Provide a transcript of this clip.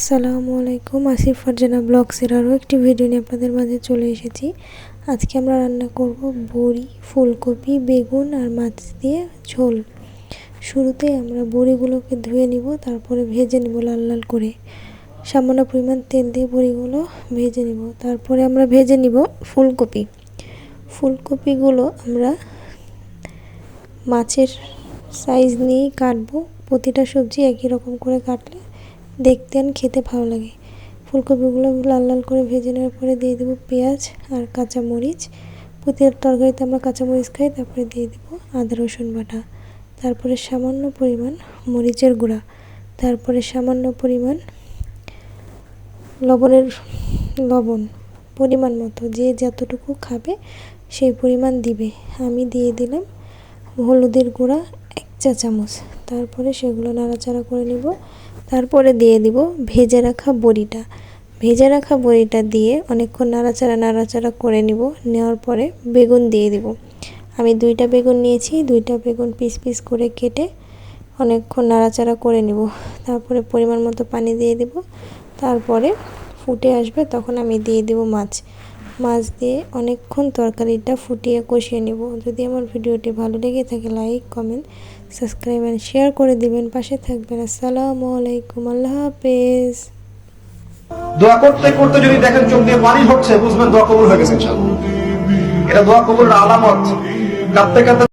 আসসালামু আলাইকুম, আসিফ ফারজানা ব্লগসের আরও একটি ভিডিও নিয়ে আপনাদের মাঝে চলে এসেছি। আজকে আমরা রান্না করব বড়ি, ফুলকপি, বেগুন আর মাছ দিয়ে ঝোল। শুরুতে আমরা বড়িগুলোকে ধুয়ে নিব, তারপরে ভেজে নিব লাল লাল করে। সামান্য পরিমাণ তেল দিয়ে বড়িগুলো ভেজে নিব, তারপরে আমরা ভেজে নিব ফুলকপি। ফুলকপিগুলো আমরা মাছের সাইজ নিয়েই কাটবো, প্রতিটা সবজি একই রকম করে কাটলে দেখতে খেতে ভালো লাগে। ফুলকপিগুলো লাল লাল করে ভেজে নেওয়ার পরে দিয়ে দেবো পেঁয়াজ আর কাঁচা মরিচ প্রতিটা তরকারিতে আমরা কাঁচা মরিচ খাই, তারপরে দিয়ে দেবো আদা, রসুন বাটা। তারপরে সামান্য পরিমাণ মরিচের গুঁড়া। তারপরে সামান্য পরিমাণ লবণের লবণ পরিমাণ মতো, যে যতটুকু খাবে সেই পরিমাণ দিবে। আমি দিয়ে দিলাম হলুদের গুঁড়া এক চা চামচ তারপরে সেগুলো নাড়াচাড়া করে নিব। তারপরে দিয়ে দিব ভেজে রাখা বড়িটা। ভেজে রাখা বড়িটা দিয়ে অনেকক্ষণ নাড়াচাড়া নাড়াচাড়া করে নিব। নেওয়ার পরে বেগুন দিয়ে দিব। আমি দুইটা বেগুন নিয়েছি, দুইটা বেগুন পিস পিস করে কেটে অনেকক্ষণ নাড়াচাড়া করে নিব। তারপরে পরিমাণ মতো পানি দিয়ে দিব। তারপরে ফুটে আসবে, তখন আমি দিয়ে দিব মাছ। মাছ দিয়ে অনেকক্ষণ তরকারিটা ফুটিয়ে কষিয়ে নিব। যদি আমার ভিডিওটি ভালো লেগে থাকে, like, comment, subscribe and share করে দিবেন। পাশে থাকবেন। আসসালামু আলাইকুম। আল্লাহ হাফেজ। দোয়া করতে করতে যদি দেখেন চোখ দিয়ে পানি হচ্ছে বুঝবেন দোয়া কবুল হয়ে গেছে, ইনশাআল্লাহ। এটা দোয়া কবুলের আলামত। কাঁদতে কাঁদতে